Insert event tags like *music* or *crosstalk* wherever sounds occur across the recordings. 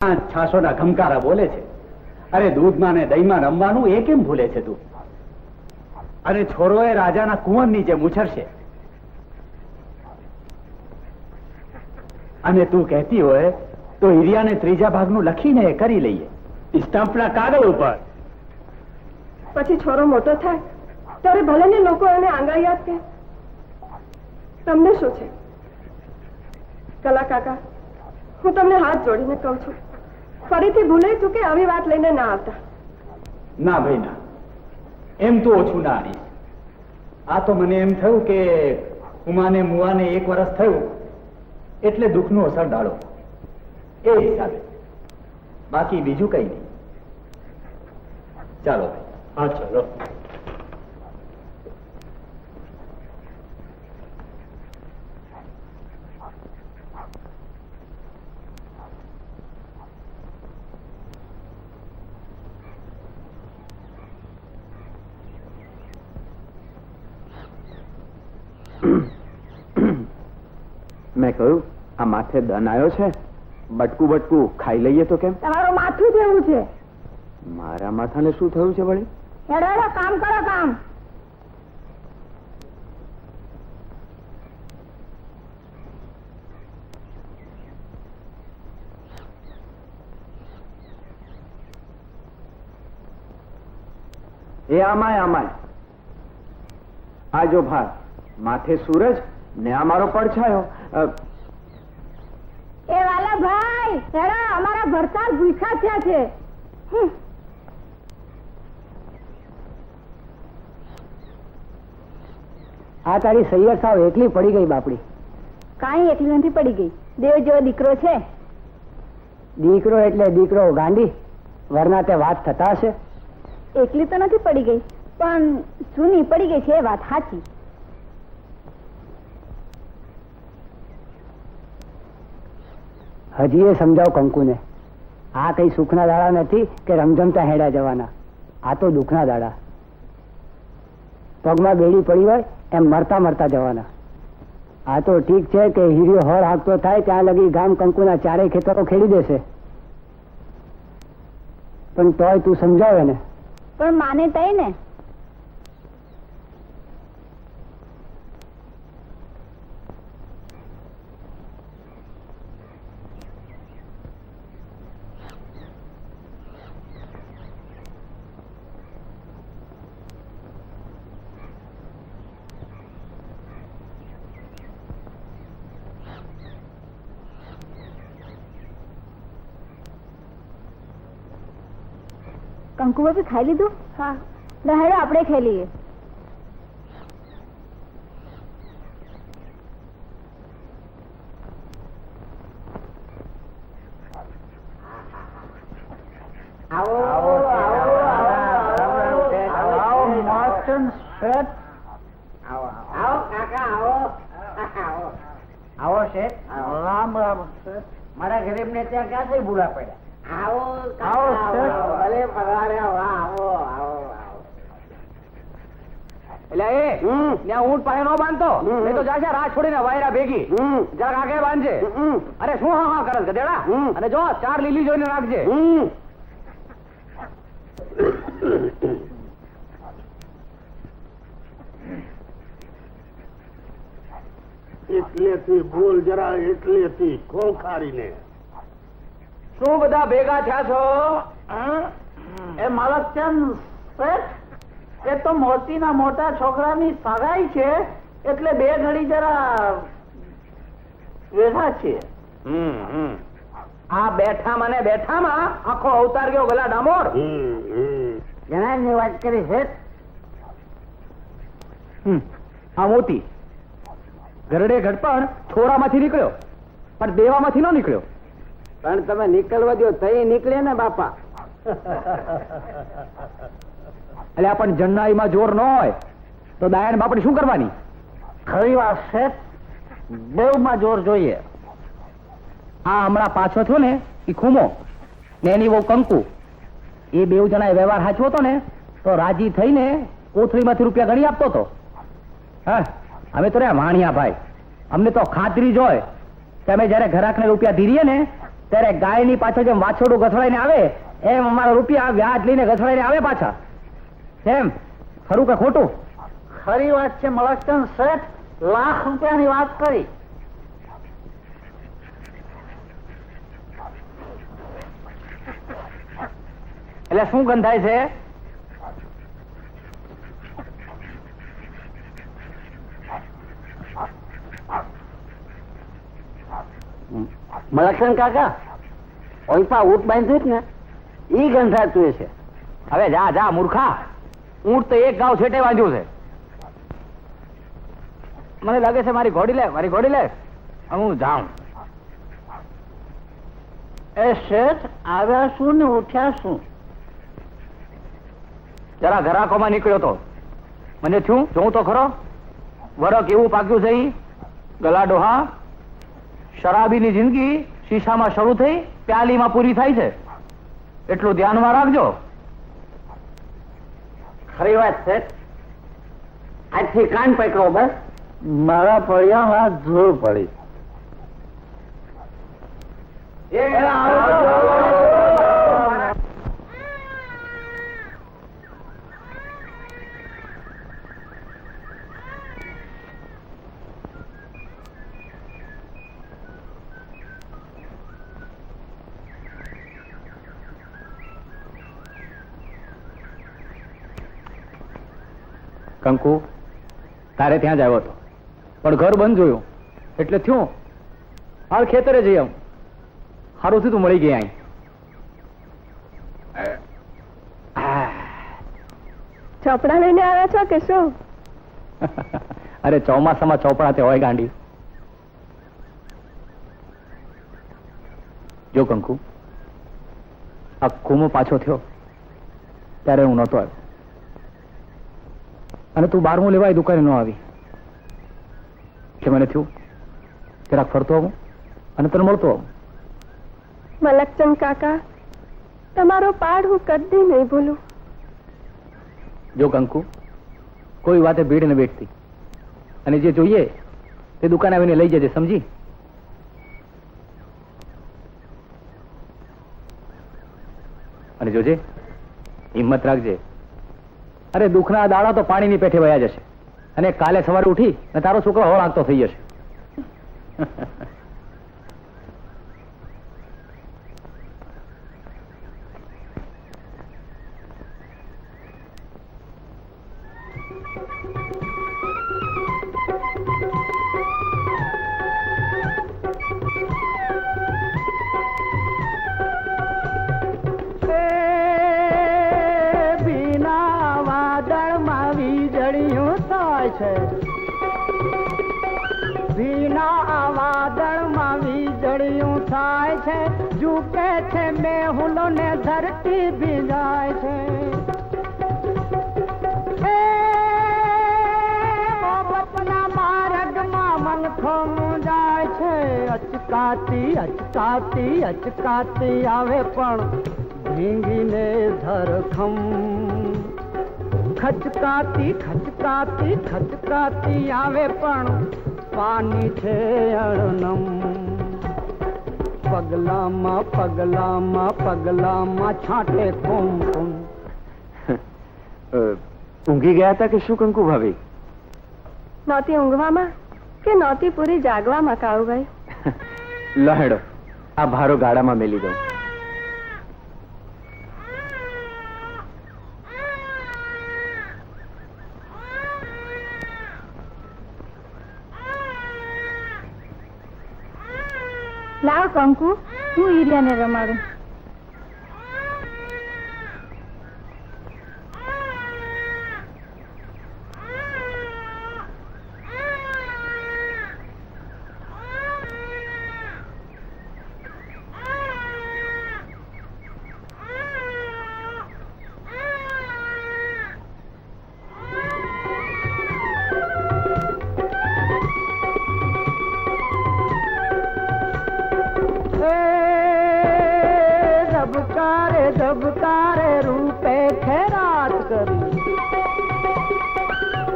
આ છાશોના ઘમકારા બોલે છે. અરે દૂધમાં ને દહીંમાં રમવાનું એ કેમ ભૂલે છે તું? અને છોરોએ રાજાના કુંવર નીચે મુછરશે અને તું કહેતી હોય તો હિરિયાને ત્રીજા ભાગનું લખીને એ કરી લઈએ. સ્ટમ્પના કાગળ ઉપર. પછી છોરો મોટો થાય. ત્યારે ભલે ને લોકો એને આંગા યાદ કે. તમને શું છે? કલા કાકા, હું તમને હાથ જોડીને કહું છું. ફરીથી ભૂલે ચૂકે આવી વાત લઈને ના આવતા. ના ભાઈ ના. એમ તો ઓછું ના આવીશ આ તો મને એમ થયું કે ઉમાને મુવાને એક વર્ષ થયું એટલે દુઃખનો અસર ડાળો. એ હિસાબે. બાકી બીજું કઈ નહીં. ચાલો ભાઈ. હા ચાલો. મેં કહ્યું આ માથે દન આવ્યો છે? બટકું બટકું ખાઈ લઈએ તો કેમ? તમારું માથું કેવું છે. મારા માથાને શું થયું છે વળી? હેડો હેડો કામ કરો કામ. એ આમાય આમાય. આ જો ભાર માથે સૂરજ ને અમારો પડછાયો. એ વાલા ભાઈ હેડો અમારા ભરતાર ભૂખા થયા છે. આ તારી સૈયર સાવ એકલી પડી ગઈ બાપડી. કાંઈ એકલી નથી પડી ગઈ. દેવ જેવો દીકરો છે. દીકરો એટલે દીકરો ગાંડી વરના તે વાત થતા હશે. એકલી તો નથી પડી ગઈ પણ જૂની પડી ગઈ છે એ વાત સાચી. હજી એ સમજાવ કંકુને. આ કઈ સુખના દાડા નથી કે રમઝમતા હેડા જવાના. આ તો દુઃખના દાડા. પગમાં બેડી પડી હોય એમ મરતા મરતા જવાના. આ તો ઠીક છે કે હીરિયો હળ હાંકતો થાય ત્યાં લગી ગામ કંકુના ચારેય ખેતરો ખેડી દેશે. પણ તોય તું સમજાવે ને પણ માને તઈ ને. કંકુ બાપી ખાઈ લીધું હા હેડો આપણે ખાઈ લઈએ આવો છે રામ રામ મારા ગરીબ ને ત્યાં ક્યાંથી ભૂલા પડ્યા આવો આવો ભલે પધાર્યા વાહ આવો આવો એટલે એ ત્યાં ઊંટ પાસે નો બાંધતો. નહીં તો જાશે રાહ છોડીને વાયરા ભેગી. જરાક આગે બાંધજે. અરે શું હા હા કરસ ગધેડા અને જો ચાર લીલી જોઈને રાખજે. એટલેથી ભૂલ જરા એટલેથી ખોખારીને શું બધા ભેગા થયા છો? એ માલકચંદ શેઠ એ તો મોતીના મોટા છોકરાની સગાઈ છે એટલે બે ઘડી જરા વેઠા છે. આ બેઠા મને બેઠામાં આખો અવતાર ગયો ગલા ડામોર જણાની વાત કરી શેઠ આ મોતી. ગરડે ઘડપણ છોરામાંથી નીકળ્યો પણ દેવામાંથી ન નીકળ્યો. પણ તમે નીકળવા દો તઈ નીકળે ને બાપા. એટલે પણ જન્નાઈમાં જોર ન હોય. તો દાયણ બાપડી શું કરવાની? ખરી વાત છે. દેવમાં જોર જોઈએ. આ હમણાં પાછો થયો ને એ ખૂમો. ને એની બહુ કંકુ. એ બેવ જણા વ્યવહાર સાચવો હતો ને તો રાજી થઈને કોથળીમાંથી રૂપિયા ગણી આપતો હતો. હા અમે તો રે વાણિયા ભાઈ અમને તો ખાતરી જોય હોય. કે અમે જયારે ઘરાકને રૂપિયા ધીરીએ ને ત્યારે ગાયની પાછળ જેમ વાછોડું ગથડાઈને આવે એમ અમારા રૂપિયા વ્યાજ લઈને ગથડાઈને આવે પાછા. એમ? ખરું કે ખોટું? ખરી વાત છે મળકચંદ શેઠ. લાખ રૂપિયાની વાત કરી. એટલે શું ગંધાય છે? મળકચંદ કાકા? ઓઈપા ઊંટ બાંધ્યું ને ઈ ગંધાતું છે હવે જા જા મૂર્ખા. ઊંટ તો એક ગાવ છેટે બાંધ્યું છે. મને લાગે છે મારી ઘોડી લે મારી ઘોડી લે. હું જાઉં. એ શેઠ આવ્યા શું ને ઉઠ્યા શું? જરા ઘરાકોમાં નીકળ્યો તો. મને થયું જોઉં તો ખરો. વરક એવું પાક્યું છે ગલા ડોહા. શરાબીની જિંદગી શીશામાં શરૂ થઈ પ્યાલીમાં પૂરી થાય છે. એટલું ધ્યાનમાં રાખજો. ખરી વાત છે. આજથી કાન પકડો બસ. મારા પડ્યામાં ધૂળ પડી. કંકુ તારે ત્યાં જ આવ્યો હતો. પણ ઘર બંધ જોયું. એટલે થયું હાલ ખેતરે જઈ આવું. સારું થયું તું મળી ગઈ અહીં ચોપડા લઈને આવ્યા છો કે શું? *laughs* અરે ચોમાસામાં ચોપડા તે હોય ગાંડી. જો કંકુ આ કુમો પાછો થયો ત્યારે હું નહોતો આવ્યો. અને તું બારમું લેવાય દુકાને ન આવી. એટલે મને થયું જરાક ફરતો આવું અને તને મળતો આવું. મલકચંદ કાકા તમારો પાડ હું કદી નહીં ભૂલું. જો કંકુ કોઈ વાતે ભીડ ને બેઠતી. અને જે જોઈએ તે દુકાન આવીને લઈ જજે સમજી? અને જોજે હિંમત રાખજે અરે દુઃખના દાડા તો પાણીની પેઠે વયા જશે. અને કાલે સવારે ઉઠી અને તારો છોકરો હો લાગતો થઈ જશે. છે. બીના વાદળમાં વીજળીયું થાય છે. ઝૂકે છે મેહુલો ને ધરતી ભીંજાય છે. મનખો મુંજાય છે. અચકાતી અચકાતી અચકાતી આવે પણ ભીંગીને ધરખમ ખચકાતી ખચકાતી ખચકાતી આવે પણ પાણી છે અણનમ. પગલામાં પગલામાં પગલામાં છાંટે કુમ કુમ *laughs* ઊંઘી ગયા હતા કે શું કંકુ ભાભી? નહોતી ઊંઘવામાં કે નહોતી પૂરી જાગવામાં કાળુભાઈ? *laughs* લહેડો આ ભારો ગાડામાં મેલી દઉં. કંકુ? હું ઈરિયાને રમાડું.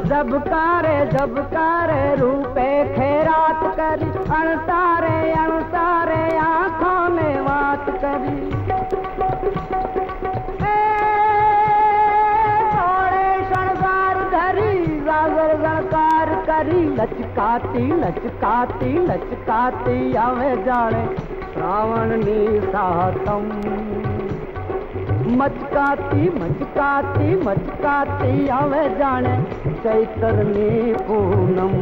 जबकारे जबकारे रूपे खैरात करी। अणसारे अणसारे आँखों में बात करी। करी। लचकाती लचकाती लचकाती, आवे जाने रावण नी सातम। मचकाती मचकाती मचकाती, आवे जाने चैतरनी पूनम।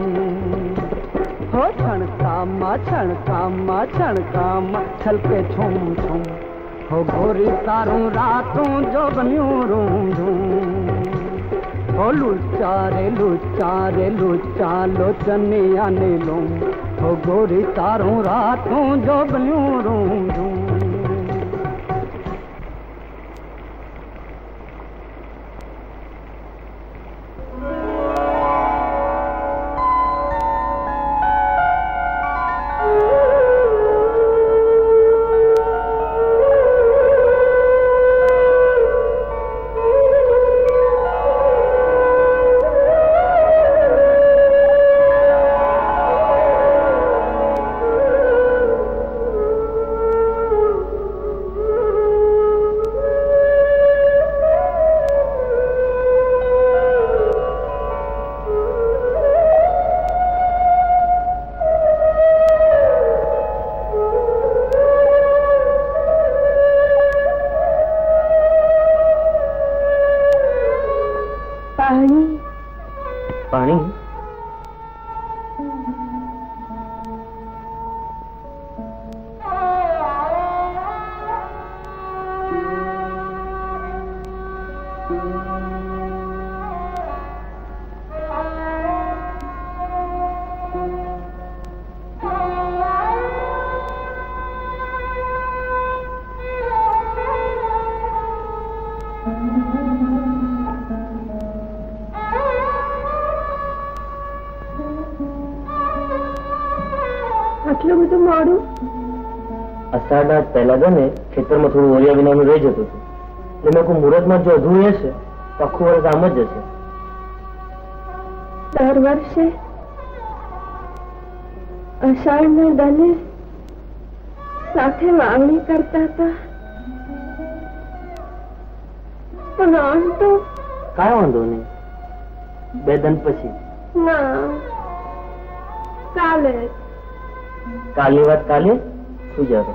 हो छणकामा छणकामा छणकामा, छलके छुम छुम। हो गोरी तारू रातूं जो बनू रूम झूम। हो लुचारे लुचारे लुचा लोचनी लूम हो गोरी तारू रातूं जो बनू रूम झूम। અષાઢ પહેલા છે ને ખેતરમાં થોડું ઓરિયા વિનાનું રહી જતું હતું. એટલે મેં કહું મુહૂર્તમાં જો અધૂરું રહેશે તો આખું વર્ષ આમ જ જશે. દર વર્ષે અષાઢના દને સાથે વાવણી કરતા હતા. પણ આમ તો કાંઈ વાંધો નહીં. બે દન પછી. ના કાલે. કાલની વાત કાલે? સુઈ જતો